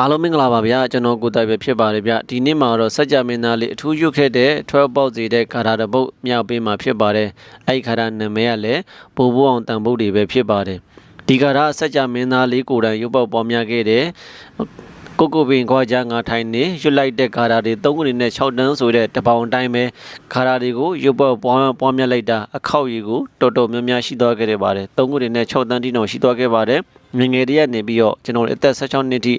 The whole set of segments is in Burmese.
အားလုံးမင်္ဂလာပါဗျာကျွန်တော်ကိုတိုင်ပဲဖြစ်ပါတယ်ဗျဒီနေ့မှာတော့စัจ जा မင်းသားလေးအထူးရွတ်ခဲ့တဲ့12ပေါက်စီတဲ့ခါရာတစ်ပုတ်မြောက်ပေးမှာဖြစ်ပါတယ်အဲ့ဒီခါရာနာမည်ကလည်းဘိုးဘိုးအောင်တန်ပုတ်တွေပဲဖြစ်ပါတယ်ဒီခါရာစัจ जा မင်းသားလေးကိုယ်တိုင်ရုပ်ပေါက်ပေါ်များခဲ့တဲ့ ကိုကိုပင်ခွာကြငါထိုင်နေရွတ်လိုက်တဲ့ခါရာတွေ၃ခုနဲ့6တန်းဆိုတဲ့တပေါင်အတိုင်းပဲခါရာတွေကိုရုပ်ပေါက်ပေါ်ပေါ်များလိုက်တာအခောက်ရီကိုတော်တော်များများရှိသွားခဲ့တယ်ပါတယ်၃ခုနဲ့6တန်းတိတော့ရှိသွားခဲ့ပါတယ်ငယ်ငယ်တည်းကနေပြီးတော့ကျွန်တော်တို့အသက်16နှစ်ထိ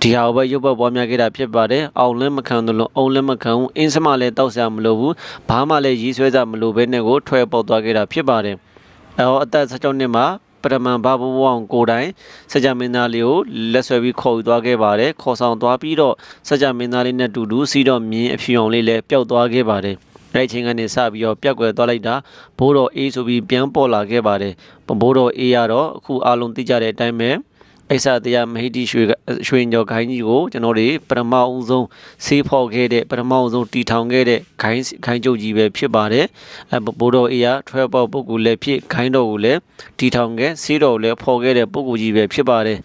ဒီဟာကိုပဲရုပ်ပတ်ပွားများခဲ့တာဖြစ်ပါတယ်။အောင်လည်းမခံသလိုအုံလည်းမခံဘူးအင်းစမလည်းတောက်ဆရာမလိုဘူးဘာမှလည်းရီးဆွဲကြမလိုဘဲနဲ့ကိုထွဲပေါက်သွားခဲ့တာဖြစ်ပါတယ်။အဲတော့အသက်16နှစ်မှာ ပထမဘာဘဝအောင်ကိုတိုင်စကြမင်းသားလေးကိုလက်ဆွဲပြီးခေါ်ယူသွားခဲ့ပါတယ်ခေါ်ဆောင်သွားပြီးတော့စကြမင်းသားလေးနဲ့တူတူစီတော့မြင်းအဖြူအောင်လေးလည်းပျောက်သွားခဲ့ပါတယ်အဲ့ဒီချိန်ကနေစပြီးတော့ပြက်ကွယ်သွားလိုက်တာဘိုးတော်အေးဆိုပြီးပြန်ပေါ်လာခဲ့ပါတယ်ဘိုးတော်အေးရတော့အခုအားလုံးသိကြတဲ့အတိုင်းပဲ အိဆာတရားမဟိတိရွှေရွှေကျော်ခိုင်းကြီးကိုကျွန်တော်တို့ပထမအဆုံးဆေးဖော်ခဲ့တဲ့ပထမအဆုံးတီထောင်ခဲ့တဲ့ခိုင်းခိုင်းကျုပ်ကြီးပဲဖြစ်ပါတယ်အဲဘိုးတော်အေးရထွဲပေါက်ပုဂ္ဂိုလ်လည်းဖြစ်ခိုင်းတော်ကိုလည်းတီထောင်ခဲ့ဆေးတော်ကိုလည်းဖော်ခဲ့တဲ့ပုဂ္ဂိုလ်ကြီးပဲဖြစ်ပါတယ်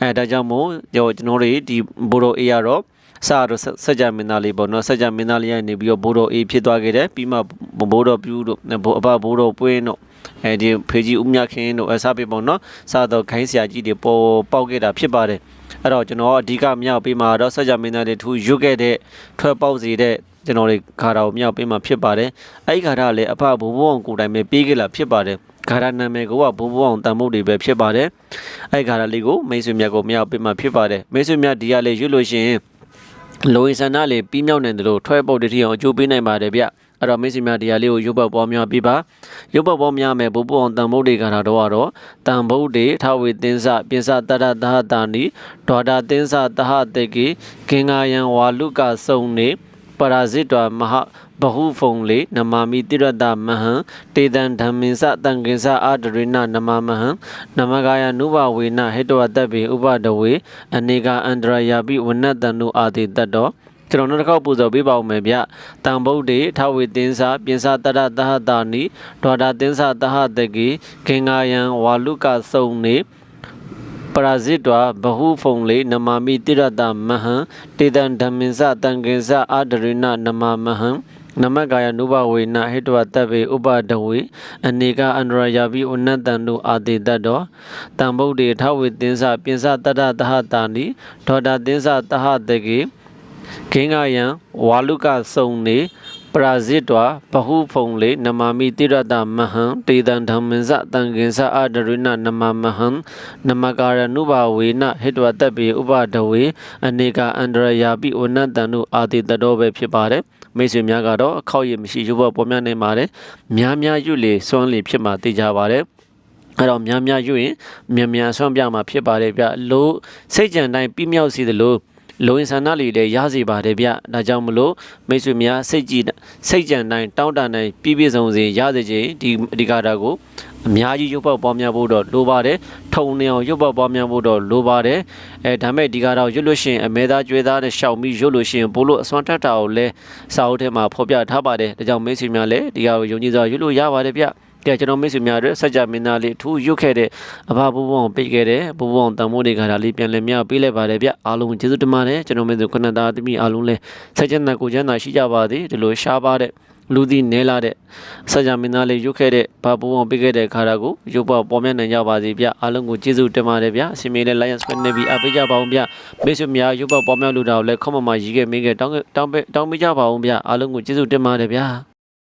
အဲဒါကြောင့်မို့ကျွန်တော်တို့ဒီဘိုးတော်အေးရတော့ စာတော့စကြမင်းသားလေးပေါ့နော်စကြမင်းသားလေးကနေပြီးတော့ဘိုးတော်အေးဖြစ်သွားခဲ့တယ်ပြီးမှဘိုးတော်ပြူးတို့ဘိုးအဘဘိုးတော်ပွင်းတို့အဲဒီဖေကြီးဦးမြခင်တို့အစားပြပေါ့နော်စတော့ခိုင်းဆရာကြီးတွေပေါ်ပေါက်ခဲ့တာဖြစ်ပါတယ်အဲ့တော့ကျွန်တော်အဓိကမြောက်ပြီးမှတော့စကြမင်းသားတွေထူရွတ်ခဲ့တဲ့ထွက်ပေါက်စီတဲ့ကျွန်တော်တွေခါတာကိုမြောက်ပေးမှဖြစ်ပါတယ်အဲ့ဒီခါတာလည်းအဖဘိုးဘိုးအောင်ကိုတိုင်ပဲပေးခဲ့လာဖြစ်ပါတယ်ဂါရနာမည်ကိုကဘိုးဘိုးအောင်တန်ဖို့တွေပဲဖြစ်ပါတယ်အဲ့ဒီဂါရလေးကိုမိတ်ဆွေမြတ်ကိုမြောက်ပေးမှဖြစ်ပါတယ်မိတ်ဆွေမြတ်ဒီကလေးရွတ်လို့ရှိရင် လိုရင်ဆန္ဒလေးပြီးမြောက်နိုင်တယ်လို့ထွဲပုတ်တတိအောင်အကျိုးပေးနိုင်ပါတယ်ဗျအဲ့တော့မိတ်ဆွေများတရားလေးကိုရုပ်ပတ်ပေါ်များပြပါရုပ်ပတ်ပေါ်များမယ်ဘုပ္ပအောင်တန်ဗုဒ္ဓေကတော့တော့တန်ဗုဒ္ဓေထဝေသင်းစပြင်စတရတဟတာနိဒေါတာသင်းစတဟတေကိကင်္ဂာယံဝါလုကစုံနေ ပရာဇိတဝမဟာဘဟုဖုံလေနမမိတိရတမဟံတေတံဓမ္မင်္စတံကင်္စအာဒရိနနမမဟံနမဂာယနုဘဝေနဟေတဝတ္တပေဥပဒဝေအနေကအန္တရာယာပိဝနတ္တနုအာတိတတ္တောကျွန်တော်နောက်တစ်ခေါက်ပူဇော်ပေးပါဦးမယ်ဗျတံဗုဒ္ဓေထဝေသင်္စာပြင်စာတရတဟတာနိဒေါတာသင်္စာတဟတကေခင်္ဂာယံဝါလုကစုံနေ ပရာဇိတဝဘဟုဖုံလေနမမိတိရတမဟံတေတံဓမ္မင်္စတံကင်္စအာဒရိနနမမဟံနမကာယနုဘဝေနဟိတဝတ္တပေဥပဒဝေအနေကအန္တရာယာပိဥနတံနုအာတိတတောတံဗုဒ္ဓေထဝေသင်္စာပြင်စာတရတဟတာနိဒေါတာသင်္စာတဟတကေ ခင်းကယံဝါလုကစုံနေပရာဇိတဝဘဟုဖုံလေနမမိတိရတမဟံတေတံဓမ္မင်္စတံကင်္စအာဒရိနနမမဟံနမကာရနုဘာဝေနဟိတဝတ္တပေဥပဒဝေအနေကအန္တရယာပိဝနတံနုအာတိတတောပဲဖြစ်ပါတယ်မိတ်ဆွေများကတော့အခောက်ရမရှိရုပ်ပေါ်ပေါ်များနေပါတယ်များများရွလေစွမ်းလေဖြစ်မှာသိကြပါတယ်အဲ့တော့များများရွရင်မြန်မြန်ဆွမ်းပြမှာဖြစ်ပါတယ်ဗျလို့စိတ်ကြံတိုင်းပြမြောက်စီသလို လိုရင်ဆန္ဒလေးလည်းရစီပါတယ်ဗျဒါကြောင့်မလို့မိတ်ဆွေများစိတ်ကြည်စိတ်ကြံတိုင်းတောင်းတတိုင်းပြည့်ပြည့်စုံစုံရစေခြင်းဒီအဓိကတာကိုအများကြီးရုပ်ပေါက်ပွားများဖို့တော့လိုပါတယ်ထုံနေအောင်ရုပ်ပေါက်ပွားများဖို့တော့လိုပါတယ်အဲဒါမဲ့ဒီကတော့ရွတ်လို့ရှိရင်အမဲသားကျွေးသားနဲ့ရှောက်ပြီးရွတ်လို့ရှိရင်ဘိုးလို့အစွမ်းထက်တာကိုလည်းစာအုပ်ထဲမှာဖော်ပြထားပါတယ်ဒါကြောင့်မိတ်ဆွေများလည်းဒီကကိုယုံကြည်စွာရွတ်လို့ရပါတယ်ဗျ ကဲကျွန်တော်မိတ်ဆွေများတို့စัจ जा မင်းသားလေးထူးရွတ်ခဲ့တဲ့အဘဘိုးဘုံပေးခဲ့တဲ့ဘိုးဘုံတန်မိုးတွေကဒါလေးပြန်လည်မြောက်ပေးလိုက်ပါတယ်ဗျအားလုံးကျေးဇူးတင်ပါတယ်ကျွန်တော်မိတ်ဆွေခုနသားသမီးအားလုံးလည်းစัจ जा နာကိုကျမ်းသာရှိကြပါသည်ဒီလိုရှားပါတဲ့လူသည်နဲလာတဲ့စัจ जा မင်းသားလေးရွတ်ခဲ့တဲ့ဘာဘိုးဘုံပေးခဲ့တဲ့ခါရကိုရုပ်ပေါ်ပေါ်မြတ်နိုင်ကြပါစေဗျအားလုံးကိုကျေးဇူးတင်ပါတယ်ဗျအစီအမေနဲ့ Lion Square နဲ့ပြီးအပေးကြပါအောင်ဗျမိတ်ဆွေများရုပ်ပေါ်ပေါ်မြတ်လူတာကိုလည်းခေါမမရေးခဲ့မင်းခဲ့တောင်းတောင်းတောင်းပေးကြပါအောင်ဗျအားလုံးကိုကျေးဇူးတင်ပါတယ်ဗျ